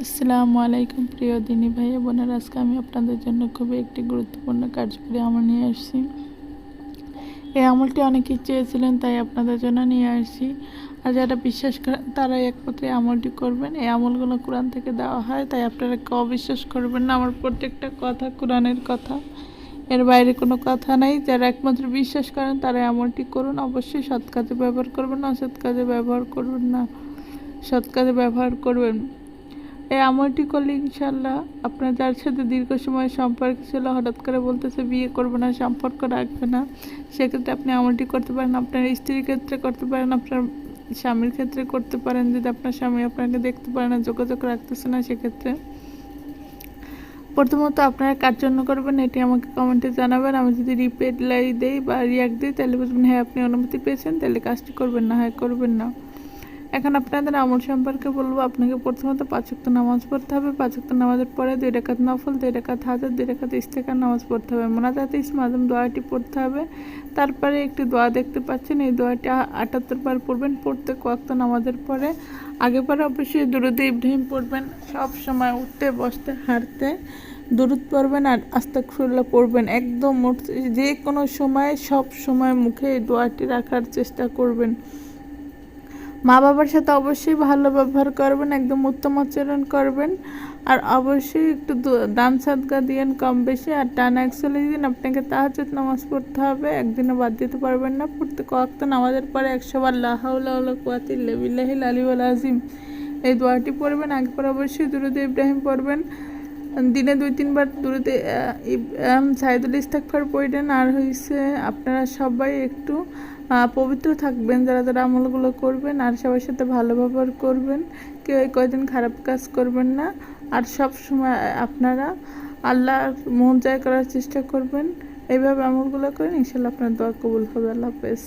আসসালামু আলাইকুম প্রিয় দিনী ভাই বোনের, আজকে আমি আপনাদের জন্য খুবই একটি গুরুত্বপূর্ণ কার্যকরী আমল নিয়ে আসছি। এই আমলটি অনেকেই চেয়েছিলেন, তাই আপনাদের জন্য নিয়ে আসছি। আর যারা বিশ্বাস করেন তারা একমাত্র আমলটি করবেন। এই আমলগুলো কোরআন থেকে দেওয়া হয়, তাই আপনারা কেউ অবিশ্বাস করবেন না। আমার প্রত্যেকটা কথা কোরআনের কথা। এর বাইরে কোনো কথা নাই। যারা একমাত্র বিশ্বাস করেন, তারা আমলটি করুন। অবশ্যই সৎ কাজে ব্যবহার করবেন না অসৎ কাজে ব্যবহার করবেন না। সৎ কাজে ব্যবহার করবেন। এই আমলটি করলে ইনশাল্লাহ আপনার যার সাথে দীর্ঘ সময় সম্পর্ক ছিল, হঠাৎ করে বলতেছে, বিয়ে করবে না, সম্পর্ক রাখবে না। সেক্ষেত্রে আপনি আমলটি করতে পারেন। আপনার স্ত্রীর ক্ষেত্রে করতে পারেন, আপনার স্বামীর ক্ষেত্রে করতে পারেন। যদি আপনার স্বামী আপনাকে দেখতে পারে না, যোগাযোগ রাখতেছে না, সেক্ষেত্রে। প্রথমত আপনারা কার জন্য করবেন, এটি আমাকে কমেন্টে জানাবেন। আমি যদি রিপ্লাই দেই বা রিয়াক্ট দিই, তাহলে বুঝবেন হ্যাঁ আপনি অনুমতি পেয়েছেন, তাহলে কাজটি করবেন না হ্যাঁ করবেন না। এখন আপনাদের আমল সম্পর্কে বলব, আপনাকে প্রথমত পাঁচক্ত নামাজ পড়তে হবে পাঁচক্ত নামাজের পরে দুই রেখাত নফল, দুই রেখাত হাজার, দুই রেখাত ইস্তেকার নামাজ পড়তে হবে। মোনাজাত, ইসম, আজম দোয়াটি পড়তে হবে। তারপরে একটি দোয়া দেখতে পাচ্ছেন, এই দোয়াটি আটাত্তর বার পড়বেন, পড়তে কয়েকত নামাজের পরে। আগে পরে অবশ্যই দুরুদে ইব্রাহিম পড়বেন, সব সময় উঠতে, বসতে, হাঁটতে দুরুদ পড়বেন আর আস্তাকফিরুল্লাহ পড়বেন। একদম উঠতে যে কোনো সময়, সব সময় মুখে এই দোয়াটি রাখার চেষ্টা করবেন। মা বাবার সাথে অবশ্যই ভালো ব্যবহার করবেন, একদম উত্তম আচরণ করবেন। আর অবশ্যই একটু দান সাদগা দিয়েন কম বেশি। আর টানা একচল্লিশ দিন আপনাকে তাহাজত নামাজ পড়তে হবে একদিনে বাদ দিতে পারবেন না। পড়তে কয়েকটা নামাজের পরে একশো বার লাহাউল্লাহ কুয়াতিল লেবিল্লাহিল আলিউল আজিম। এই দোয়াটি পড়বেন। আগে অবশ্যই দুরুদ ইব্রাহিম পড়বেন। দিনে দুই, তিনবার দূরতে সাইদুল ইস্তাকফার পড়েন আর হয়েছে আপনারা সবাই একটু পবিত্র থাকবেন, যারা যারা আমলগুলো করবেন আর সবার সাথে ভালো ব্যবহার করবেন, কেউ এই কয়দিন খারাপ কাজ করবেন না। আর সব সময় আপনারা আল্লাহর মন জয় করার চেষ্টা করবেন। এইভাবে আমলগুলো করেন ইনশাল্লাহ আপনার দোয়া কবুল হবে। আল্লাহ হাফেজ।